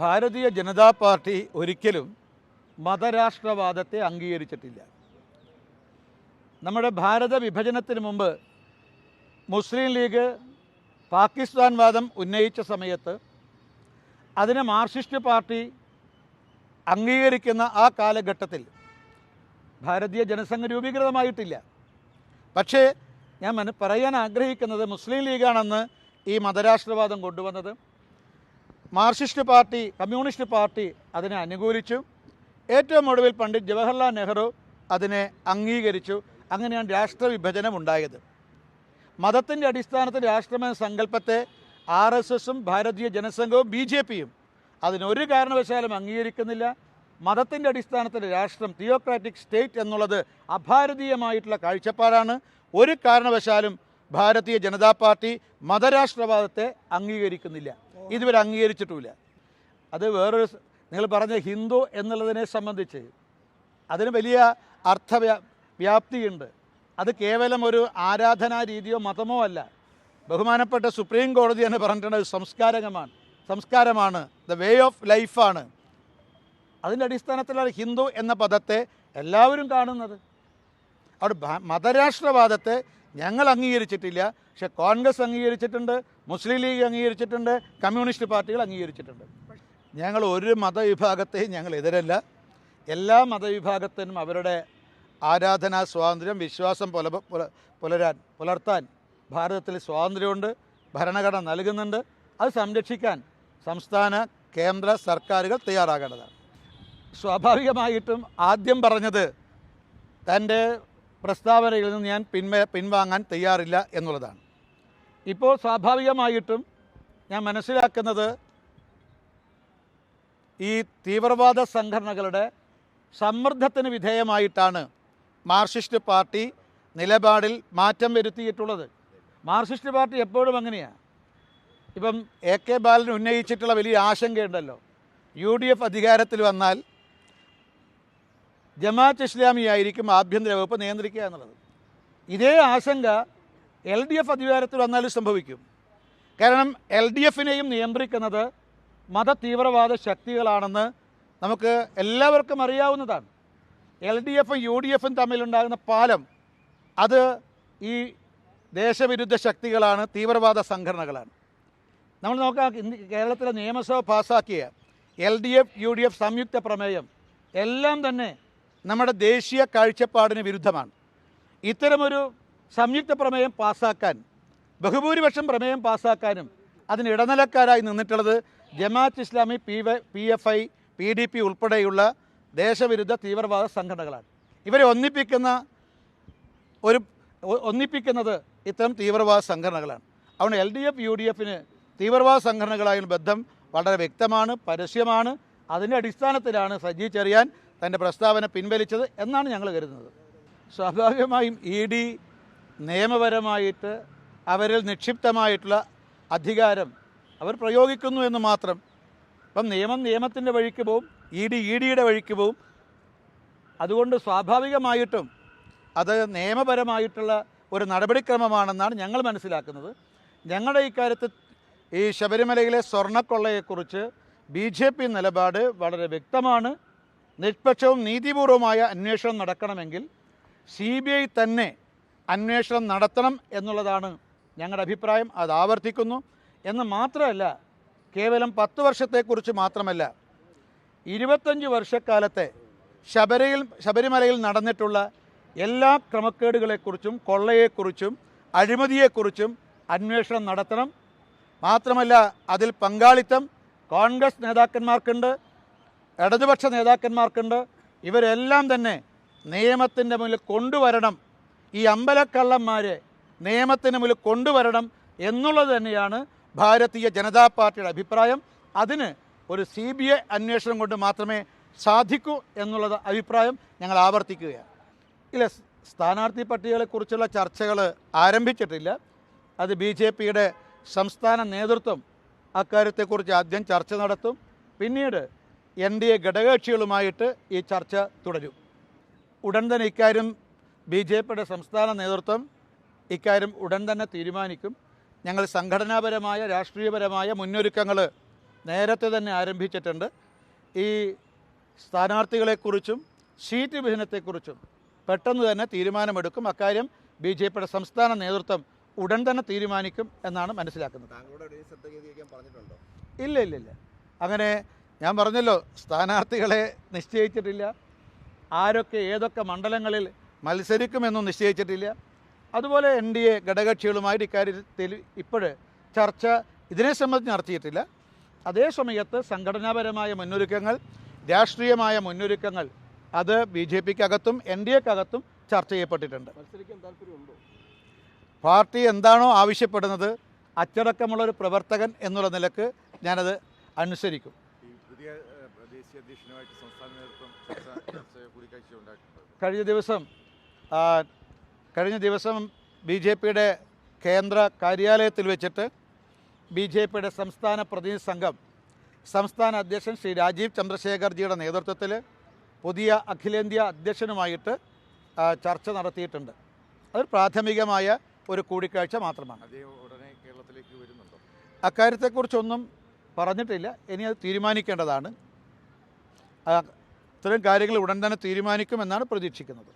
Bharatiya Janata party ഒരിക്കലും മതരാഷ്ട്രവാദത്തെ അംഗീകരിച്ചിട്ടില്ല. നമ്മുടെ ഭാരത വിഭജനത്തിന് മുമ്പ് മുസ്ലിം ലീഗ് പാകിസ്ഥാൻ വാദം ഉന്നയിച്ച സമയത്ത് അതിനെ മാർക്സിസ്റ്റ് പാർട്ടി അംഗീകരിക്കുന്ന ആ കാലഘട്ടത്തിൽ ഭാരതീയ ജനസംഘ രൂപീകൃതമായിട്ടില്ല. പക്ഷേ ഞാൻ പറയാൻ ആഗ്രഹിക്കുന്നത് മുസ്ലിം ലീഗാണെന്ന് ഈ മതരാഷ്ട്രവാദം കൊണ്ടുവന്നത് മാർക്സിസ്റ്റ് പാർട്ടി കമ്മ്യൂണിസ്റ്റ് പാർട്ടി അതിനെ അനുകൂലിച്ചു. ഏറ്റവും ഒടുവിൽ പണ്ഡിറ്റ് ജവഹർലാൽ നെഹ്റു അതിനെ അംഗീകരിച്ചു. അങ്ങനെയാണ് രാഷ്ട്രവിഭജനം ഉണ്ടായത്. മതത്തിന്റെ അടിസ്ഥാനത്തിൽ രാഷ്ട്രമെന്ന സങ്കല്പത്തെ ആർ എസ് എസും ഭാരതീയ ജനസംഘവും ബി ജെ പിയും അതിനൊരു കാരണവശാലും അംഗീകരിക്കുന്നില്ല. മതത്തിന്റെ അടിസ്ഥാനത്തിൽ രാഷ്ട്രം തിയോക്രാറ്റിക് സ്റ്റേറ്റ് എന്നുള്ളത് അഭാരതീയമായിട്ടുള്ള കാഴ്ചപ്പാടാണ്. ഒരു കാരണവശാലും ഭാരതീയ ജനതാ പാർട്ടി മതരാഷ്ട്രവാദത്തെ അംഗീകരിക്കുന്നില്ല. ഇതുവരെ അംഗീകരിച്ചിട്ടുമില്ല. അത് വേറൊരു നിങ്ങൾ പറഞ്ഞ ഹിന്ദു എന്നുള്ളതിനെ സംബന്ധിച്ച് അതിന് വലിയ അർത്ഥ വ്യാപ്തിയുണ്ട്. അത് കേവലം ഒരു ആരാധനാ രീതിയോ മതമോ അല്ല. ബഹുമാനപ്പെട്ട സുപ്രീം കോടതി എന്ന് പറഞ്ഞിട്ടുണ്ട് ഒരു സംസ്കാരകമാണ്. സംസ്കാരമാണ്. ദ വേ ഓഫ് ലൈഫാണ് അതിന്റെ അടിസ്ഥാനത്തിലാണ് ഹിന്ദു എന്ന പദത്തെ എല്ലാവരും കാണുന്നത്. അവിടെ മതരാഷ്ട്രവാദത്തെ ഞങ്ങൾ അംഗീകരിച്ചിട്ടില്ല. പക്ഷെ കോൺഗ്രസ് അംഗീകരിച്ചിട്ടുണ്ട് മുസ്ലിം ലീഗ് അംഗീകരിച്ചിട്ടുണ്ട് കമ്മ്യൂണിസ്റ്റ് പാർട്ടികൾ അംഗീകരിച്ചിട്ടുണ്ട്. ഞങ്ങൾ ഒരു മതവിഭാഗത്തെയും ഞങ്ങൾ എതിരല്ല. എല്ലാ മതവിഭാഗത്തിനും അവരുടെ ആരാധനാ സ്വാതന്ത്ര്യം വിശ്വാസം പുല പുല- പുലരാൻ പുലർത്താൻ ഭാരതത്തിൽ സ്വാതന്ത്ര്യമുണ്ട് ഭരണഘടന നൽകുന്നുണ്ട്. അത് സംരക്ഷിക്കാൻ സംസ്ഥാന കേന്ദ്ര സർക്കാരുകൾ തയ്യാറാകേണ്ടതാണ്. സ്വാഭാവികമായിട്ടും ആദ്യം പറഞ്ഞത് തന്റെ പ്രസ്താവനയിൽ നിന്ന് ഞാൻ പിൻവ പിൻവാങ്ങാൻ തയ്യാറില്ല എന്നുള്ളതാണ്. ഇപ്പോൾ സ്വാഭാവികമായിട്ടും ഞാൻ മനസ്സിലാക്കുന്നത് ഈ തീവ്രവാദ സംഘടനകളുടെ സമ്മർദ്ദത്തിന് വിധേയമായിട്ടാണ് മാർക്സിസ്റ്റ് പാർട്ടി നിലപാടിൽ മാറ്റം വരുത്തിയിട്ടുള്ളത്. മാർക്സിസ്റ്റ് പാർട്ടി എപ്പോഴും അങ്ങനെയാണ് ഇപ്പം എ കെ ബാലൻ ഉന്നയിച്ചിട്ടുള്ള വലിയ ആശങ്കയുണ്ടല്ലോ. യു ഡി എഫ് അധികാരത്തിൽ വന്നാൽ ജമാഅത്ത് ഇസ്ലാമിയായിരിക്കും ആഭ്യന്തര വകുപ്പ് നിയന്ത്രിക്കുക എന്നുള്ളത്. ഇതേ ആശങ്ക എൽ ഡി എഫ് അധികാരത്തിൽ വന്നാലും സംഭവിക്കും. കാരണം എൽ ഡി എഫിനെയും നിയന്ത്രിക്കുന്നത് മത തീവ്രവാദ ശക്തികളാണെന്ന് നമുക്ക് എല്ലാവർക്കും അറിയാവുന്നതാണ്. എൽ ഡി എഫും യു ഡി എഫും തമ്മിലുണ്ടാകുന്ന പാലം അത് ഈ ദേശവിരുദ്ധ ശക്തികളാണ് തീവ്രവാദ സംഘടനകളാണ്. നമ്മൾ നോക്കാം കേരളത്തിലെ നിയമസഭ പാസ്സാക്കിയ L D F U D F സംയുക്ത പ്രമേയം എല്ലാം തന്നെ നമ്മുടെ ദേശീയ കാഴ്ചപ്പാടിന് വിരുദ്ധമാണ്. ഇത്തരമൊരു സംയുക്ത പ്രമേയം പാസ്സാക്കാൻ ബഹുഭൂരിപക്ഷം പ്രമേയം പാസ്സാക്കാനും അതിന് ഇടനിലക്കാരായി നിന്നിട്ടുള്ളത് Jamaat Islami P P F I P D P ഉൾപ്പെടെയുള്ള ദേശവിരുദ്ധ തീവ്രവാദ സംഘടനകളാണ്. ഇവരെ ഒന്നിപ്പിക്കുന്ന ഒരു ഒന്നിപ്പിക്കുന്നത് ഇത്തരം തീവ്രവാദ സംഘടനകളാണ്. അതുകൊണ്ട് L D F U D എഫിന് തീവ്രവാദ സംഘടനകളായുള്ള ബന്ധം വളരെ വ്യക്തമാണ് പരസ്യമാണ്. അതിന്റെ അടിസ്ഥാനത്തിലാണ് സജി ചെറിയാൻ തന്റെ പ്രസ്താവന പിൻവലിച്ചത് എന്നാണ് ഞങ്ങൾ കരുതുന്നത്. സ്വാഭാവികമായും ഇ ഡി നിയമപരമായിട്ട് അവരിൽ നിക്ഷിപ്തമായിട്ടുള്ള അധികാരം അവർ പ്രയോഗിക്കുന്നു എന്ന് മാത്രം. ഇപ്പം നിയമം നിയമത്തിന്റെ വഴിക്ക് പോവും ഇ ഡി ഇ ഡിയുടെ വഴിക്ക് പോവും. അതുകൊണ്ട് സ്വാഭാവികമായിട്ടും അത് നിയമപരമായിട്ടുള്ള ഒരു നടപടിക്രമമാണെന്നാണ് ഞങ്ങൾ മനസ്സിലാക്കുന്നത്. ഞങ്ങളുടെ ഇക്കാര്യത്തിൽ ഈ ശബരിമലയിലെ സ്വർണക്കൊള്ളയെക്കുറിച്ച് ബി ജെ പി നിലപാട് വളരെ വ്യക്തമാണ്. നിഷ്പക്ഷവും നീതിപൂർവമായ അന്വേഷണം നടക്കണമെങ്കിൽ സി ബി ഐ തന്നെ അന്വേഷണം നടത്തണം എന്നുള്ളതാണ് ഞങ്ങളുടെ അഭിപ്രായം. അത് ആവർത്തിക്കുന്നു. എന്ന് മാത്രമല്ല കേവലം പത്ത് വർഷത്തെക്കുറിച്ച് മാത്രമല്ല ഇരുപത്തഞ്ച് വർഷക്കാലത്തെ ശബരിയിൽ ശബരിമലയിൽ നടന്നിട്ടുള്ള എല്ലാ ക്രമക്കേടുകളെക്കുറിച്ചും കൊള്ളയെക്കുറിച്ചും അഴിമതിയെക്കുറിച്ചും അന്വേഷണം നടത്തണം. മാത്രമല്ല അതിൽ പങ്കാളിത്തം കോൺഗ്രസ് നേതാക്കന്മാർക്കുണ്ട്. ഇടതുപക്ഷ നേതാക്കന്മാർക്കുണ്ട്. ഇവരെല്ലാം തന്നെ നിയമത്തിന്റെ മുന്നിൽ കൊണ്ടുവരണം. ഈ അമ്പലക്കള്ളന്മാരെ നിയമത്തിന് മുന്നിൽ കൊണ്ടുവരണം എന്നുള്ളത് തന്നെയാണ് ഭാരതീയ ജനതാ പാർട്ടിയുടെ അഭിപ്രായം. അതിന് ഒരു സി ബി ഐ അന്വേഷണം കൊണ്ട് മാത്രമേ സാധിക്കൂ എന്നുള്ളത് അഭിപ്രായം ഞങ്ങൾ ആവർത്തിക്കുകയാണ്. ഇല്ല സ്ഥാനാർത്ഥി പട്ടികകളെക്കുറിച്ചുള്ള ചർച്ചകൾ ആരംഭിച്ചിട്ടില്ല. അത് ബി ജെ പിയുടെ സംസ്ഥാന നേതൃത്വം അക്കാര്യത്തെക്കുറിച്ച് ആദ്യം ചർച്ച നടത്തും. പിന്നീട് എൻ ഡി എ ഘടകകക്ഷികളുമായിട്ട് ഈ ചർച്ച തുടരും. ഉടൻ തന്നെ ഇക്കാര്യം ബി ജെ പിയുടെ സംസ്ഥാന നേതൃത്വം ഇക്കാര്യം ഉടൻ തന്നെ തീരുമാനിക്കും. ഞങ്ങൾ സംഘടനാപരമായ രാഷ്ട്രീയപരമായ മുന്നൊരുക്കങ്ങൾ നേരത്തെ തന്നെ ആരംഭിച്ചിട്ടുണ്ട്. ഈ സ്ഥാനാർത്ഥികളെക്കുറിച്ചും സീറ്റ് വിഭജനത്തെക്കുറിച്ചും പെട്ടെന്ന് തന്നെ തീരുമാനമെടുക്കും. അക്കാര്യം ബി ജെ പിയുടെ സംസ്ഥാന നേതൃത്വം ഉടൻ തന്നെ തീരുമാനിക്കും എന്നാണ് മനസ്സിലാക്കുന്നത്. ഇല്ല ഇല്ല ഇല്ല. അങ്ങനെ ഞാൻ പറഞ്ഞല്ലോ സ്ഥാനാർത്ഥികളെ നിശ്ചയിച്ചിട്ടില്ല. ആരൊക്കെ ഏതൊക്കെ മണ്ഡലങ്ങളിൽ മത്സരിക്കുമെന്നും നിശ്ചയിച്ചിട്ടില്ല. അതുപോലെ എൻ ഡി എ ഘടകകക്ഷികളുമായിട്ട് ഇക്കാര്യത്തിൽ ഇപ്പോൾ ചർച്ച ഇതിനെ സംബന്ധിച്ച് നടത്തിയിട്ടില്ല. അതേസമയത്ത് സംഘടനാപരമായ മുന്നൊരുക്കങ്ങൾ രാഷ്ട്രീയമായ മുന്നൊരുക്കങ്ങൾ അത് ബി ജെ പിക്കകത്തും എൻ ഡി എക്കകത്തും ചർച്ച ചെയ്യപ്പെട്ടിട്ടുണ്ട്. മത്സരിക്കാൻ താല്പര്യമുണ്ടോ? പാർട്ടി എന്താണോ ആവശ്യപ്പെടുന്നത് അച്ചടക്കമുള്ളൊരു പ്രവർത്തകൻ എന്നുള്ള നിലയ്ക്ക് ഞാനത് അനുസരിക്കും. പുതിയ ദേശീയ അധ്യക്ഷനുമായിട്ട് സംസ്ഥാന നേതൃത്വം ചർച്ച കൂടിക്കാഴ്ച ഉണ്ടായിട്ടുണ്ട്. കഴിഞ്ഞ ദിവസം കഴിഞ്ഞ ദിവസം ബി ജെ പിയുടെ കേന്ദ്ര കാര്യാലയത്തിൽ വെച്ചിട്ട് ബി ജെ പിയുടെ സംസ്ഥാന പ്രതിനിധി സംഘം സംസ്ഥാന അധ്യക്ഷൻ ശ്രീ രാജീവ് ചന്ദ്രശേഖർജിയുടെ നേതൃത്വത്തിൽ പുതിയ അഖിലേന്ത്യാ അധ്യക്ഷനുമായിട്ട് ചർച്ച നടത്തിയിട്ടുണ്ട്. അതൊരു പ്രാഥമികമായ ഒരു കൂടിക്കാഴ്ച മാത്രമാണ്. അക്കാര്യത്തെക്കുറിച്ചൊന്നും പറഞ്ഞിട്ടില്ല. ഇനി അത് തീരുമാനിക്കേണ്ടതാണ്. ഇത്തരം കാര്യങ്ങൾ ഉടൻ തന്നെ തീരുമാനിക്കുമെന്നാണ് പ്രതീക്ഷിക്കുന്നത്.